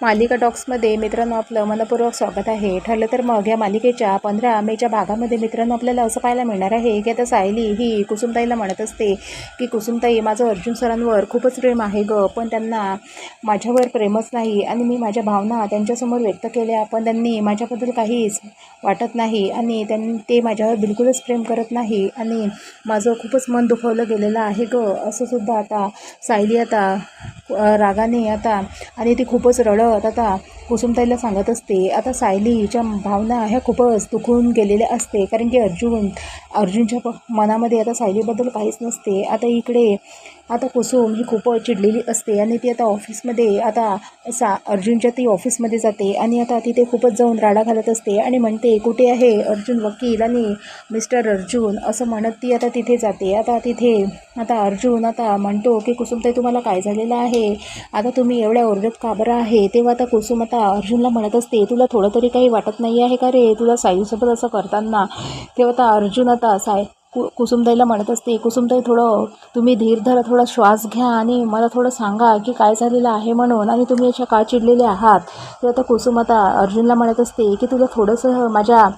मालिका टॉक्समध्ये मित्रांनो आपलं मनपूर्वक स्वागत आहे. ठरलं तर मग या मालिकेच्या पंधरा मेच्या भागामध्ये मित्रांनो आपल्याला असं पाहायला मिळणार आहे की आता सायली ही कुसुमताईला म्हणत असते की कुसुमताई माझं अर्जुन सरांवर खूपच प्रेम आहे ग पण त्यांना माझ्यावर प्रेमच नाही आणि मी माझ्या भावना त्यांच्यासमोर व्यक्त केल्या पण त्यांनी माझ्याबद्दल काहीच वाटत नाही आणि त्यां ते माझ्यावर बिलकुलच प्रेम करत नाही आणि माझं खूपच मन दुखवलं गेलेलं आहे ग. असंसुद्धा आता सायली आता रागाने आता आणि ती खूपच रडत आता कुसुमताईला सांगत असते आता सायलीच्या भावना ह्या खूपच दुखून गेलेल्या असते. कारण की अर्जुन अर्जुनच्या प- मनामध्ये आता सायलीबद्दल काहीच नसते. आता इकडे आता कुसुम ही खूप चिडलेली असते आणि ती आता ऑफिसमध्ये आता सा अर्जुनच्या ती ऑफिसमध्ये जाते आणि आता तिथे खूपच जाऊन राडा घालत असते आणि म्हणते कुठे आहे अर्जुन वकील आणि मिस्टर अर्जुन? असं म्हणत ती आता तिथे जाते. आता तिथे आता अर्जुन आता म्हणतो की कुसुमताई तुम्हाला काय झालेलं आहे? आता तुम्ही एवढ्या ओरडत का बरं आहे? तेव्हा आता कुसुम आता अर्जुनला म्हणत असते तुला थोडं तरी काही वाटत नाही आहे का रे? तुला साईसोबत असं करताना? तेव्हा आता अर्जुन आता साय कु कुसुमताईला म्हणत असते कुसुमताई थोडं तुम्ही धीर धरा थोडा श्वास घ्या आणि मला थोडं सांगा की काय झालेलं आहे म्हणून आणि तुम्ही अशा का चिडलेले आहात. तर आता कुसुम आता अर्जुनला म्हणत असते की तुला थोडंसं माझ्या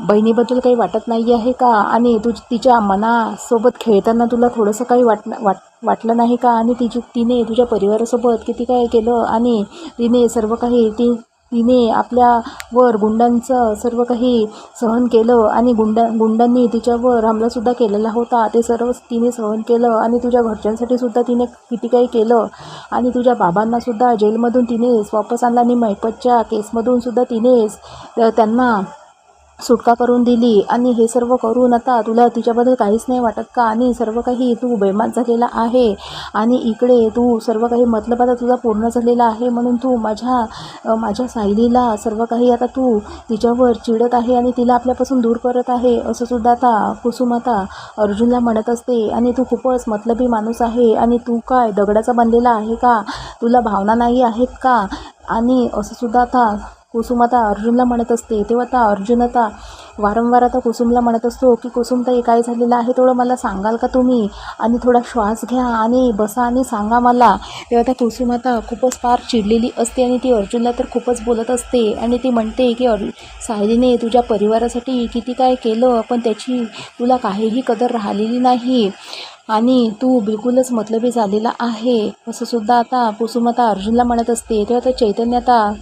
बहिणीबद्दल काही वाटत नाही आहे का? आणि तुझ तिच्या मनासोबत खेळताना तुला थोडंसं काही वाट वाट वाटलं नाही का? आणि तिची तिने तुझ्या परिवारासोबत किती काय केलं आणि तिने सर्व काही ती तिने आपल्यावर गुंडांचं सर्व काही सहन केलं आणि गुंडा गुंडांनी तिच्यावर हमलासुद्धा केलेला होता. ते सर्व तिने सहन केलं आणि तुझ्या घरच्यांसाठी सुद्धा तिने किती काही केलं आणि तुझ्या बाबांनासुद्धा जेलमधून तिनेच वापस आणला आणि मैपतच्या केसमधून सुद्धा तिनेच त्यांना सुटका करून दिली आणि हे सर्व करून आता तुला तिच्याबद्दल काहीच नाही वाटत का? आणि सर्व काही तू बेमान झालेला आहे. आणि इकडे तू सर्व काही मतलब आता तुझा पूर्ण झालेला आहे म्हणून तू माझ्या माझ्या सायलीला सर्व काही आता तू तिच्यावर चिडत आहे आणि तिला आपल्यापासून दूर करत आहे असं सुद्धा आता कुसुम आता अर्जुनला म्हणत असते. आणि तू खूपच मतलबी माणूस आहे. आणि तू काय दगडाचा बनलेला आहे का? तुला भावना नाही आहेत का? आणि असं सुद्धा आता कुसुम आता अर्जुनला म्हणत असते तेव्हा आता अर्जुन आता वारंवार आता कुसुमला म्हणत असतो की कुसुमताई काय झालेलं आहे? थोडं मला सांगाल का तुम्ही? आणि थोडा श्वास घ्या आणि बसा आणि सांगा मला. तेव्हा आता कुसुम आता खूपच फार चिडलेली असते आणि ती अर्जुनला तर खूपच बोलत असते आणि ती म्हणते की अर् सायलीने तुझ्या परिवारासाठी किती काय केलं पण त्याची तुला काहीही कदर राहिलेली नाही आणि तू बिलकुलच मतलबी झालेला आहे. असंसुद्धा आता कुसुम आता अर्जुनला म्हणत असते. तेव्हा त्या चैतन्य आता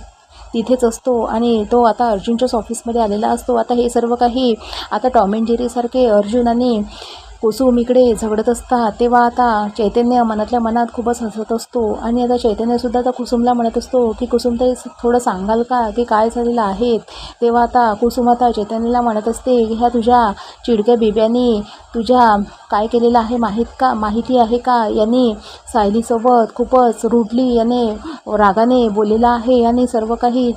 तिथेच असतो आणि तो आता अर्जुनच्याच ऑफिसमध्ये आलेला असतो. आता हे सर्व काही आता टॉम अँड जेरीसारखे अर्जुन आणि कुसुम इकडे झगडत असतात तेव्हा आता चैतन्य मनातल्या मनात खूपच हसत असतो. आणि आता चैतन्यसुद्धा आता कुसुमला म्हणत असतो की कुसुम ते थोडं सांगाल का की काय झालेलं आहेत तेव्हा आता कुसुम आता चैतन्यला म्हणत असते की ह्या तुझ्या चिडक्या बिब्यानी तुझ्या काय केलेलं आहे माहीत का? माहिती आहे का? यांनी सायलीसोबत खूपच रुडली याने रागाने बोललेला आहे. आणि सर्व काही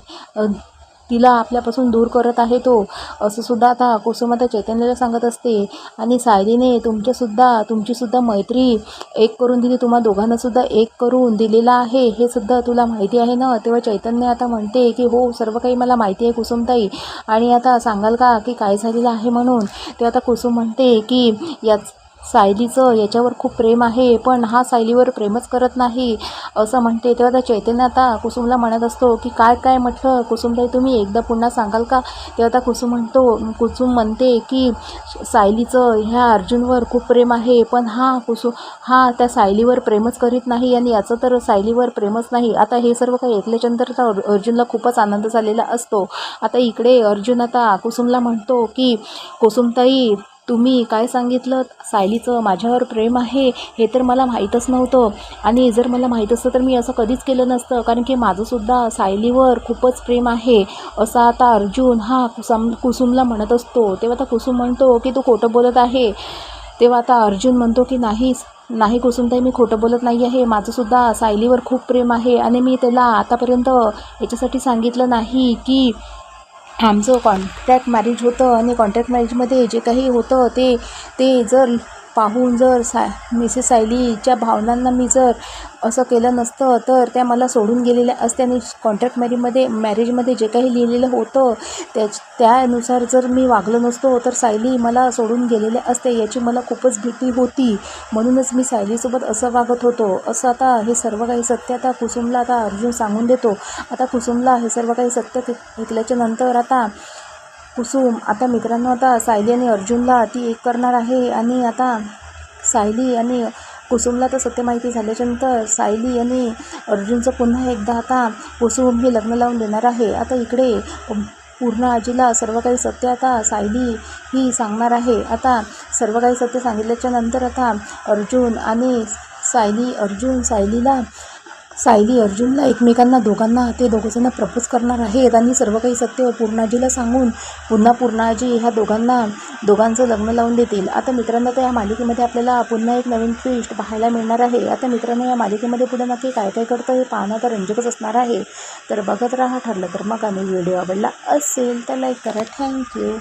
तिला आपल्यापासून दूर करत आहे तो. असं सुद्धा आता कुसुमाता चैतन्याला सांगत असते. आणि सायलीने तुमच्यासुद्धा तुमचीसुद्धा मैत्री एक करून दिली तुम्हा दोघांनासुद्धा एक करून दिलेला आहे. हे सुद्धा तुला माहिती आहे ना? तेव्हा चैतन्य आता म्हणते की हो सर्व काही मला माहिती आहे कुसुमताई. आणि आता सांगाल का की काय झालेलं आहे म्हणून? ते आता कुसुम म्हणते की याच सायलीचं याच्यावर खूप प्रेम आहे पण हा सायलीवर प्रेमच करत नाही. असं म्हणते. तेव्हा त्या चैतन्य आता कुसुमला म्हणत असतो की काय काय म्हटलं कुसुमताई तुम्ही एकदा पुन्हा सांगाल का? तेव्हा आता कुसुम म्हणतो कुसुम म्हणते की सायलीचं ह्या अर्जुनवर खूप प्रेम आहे पण हा कुसुम हा त्या सायलीवर प्रेमच करीत नाही आणि याचं तर सायलीवर प्रेमच नाही. आता हे सर्व काही ऐकल्याच्यानंतर तर अर्जुनला खूपच आनंद झालेला असतो. आता इकडे अर्जुन आता कुसुमला म्हणतो की कुसुमताई तुम्ही काय सांगितलं? सायलीचं माझ्यावर प्रेम आहे हे तर मला माहीतच नव्हतं. आणि जर मला माहीत असतं तर मी असं कधीच केलं नसतं. कारण की माझंसुद्धा सायलीवर खूपच प्रेम आहे. असं आता अर्जुन हा कुसम कुसुमला म्हणत असतो. तेव्हा आता कुसुम म्हणतो की तू खोटं बोलत आहे. तेव्हा आता अर्जुन म्हणतो की नाहीच नाही कुसुमताई मी खोटं बोलत नाही आहे. माझंसुद्धा सायलीवर खूप प्रेम आहे. आणि मी त्याला आतापर्यंत याच्यासाठी सांगितलं नाही की आमचं कॉन्ट्रॅक्ट मॅरेज होतं आणि कॉन्ट्रॅक्ट मॅरेजमध्ये जे काही होतं ते ते जर पाहून जर सा मिसेस सायलीच्या भावनांना मी जर असं केलं नसतं तर त्या मला सोडून गेलेल्या असत्या. आणि कॉन्ट्रॅक्ट मॅरीमध्ये मॅरेजमध्ये जे काही लिहिलेलं होतं त्याच त्यानुसार जर मी वागलो नसतो तर सायली मला सोडून गेलेल्या असते याची मला खूपच भीती होती. म्हणूनच मी सायलीसोबत असं वागत होतो. असं आता हे सर्व काही सत्य आता कुसुमला आता अर्जुन सांगून देतो. आता कुसुमला हे सर्व काही सत्य ऐकल्याच्या नंतर आता कुसुम आता मित्रांनो आता सायली आणि अर्जुनला ती एक करणार आहे आणि आता सायली आणि कुसुमला तर सत्य माहिती झाल्याच्यानंतर सायली आणि अर्जुनचं पुन्हा एकदा आता कुसुम हे लग्न लावून देणार आहे. आता इकडे पूर्ण आजीला सर्व काही सत्य आता सायली ही सांगणार आहे. आता सर्व काही सत्य सांगितल्याच्या नंतर आता अर्जुन आणि सायली अर्जुन सायलीला सायली अर्जुनला एकमेकांना दोघांना ते दोघंजणं प्रपोज करणार आहेत आणि सर्व काही सत्य पूर्णाजीला सांगून पुन्हा पूर्णाजी ह्या दोघांना दोघांचं लग्न लावून देतील. आता मित्रांनो तर या मालिकेमध्ये आपल्याला पुन्हा एक नवीन ट्विस्ट पाहायला मिळणार आहे. आता मित्रांनो या मालिकेमध्ये पुढे नक्की काय काय करतं हे पाहणं तर रंजकच असणार आहे. तर बघत राहा ठरलं तर मग आम्ही व्हिडिओ आवडला असेल तर लाईक करा. थँक्यू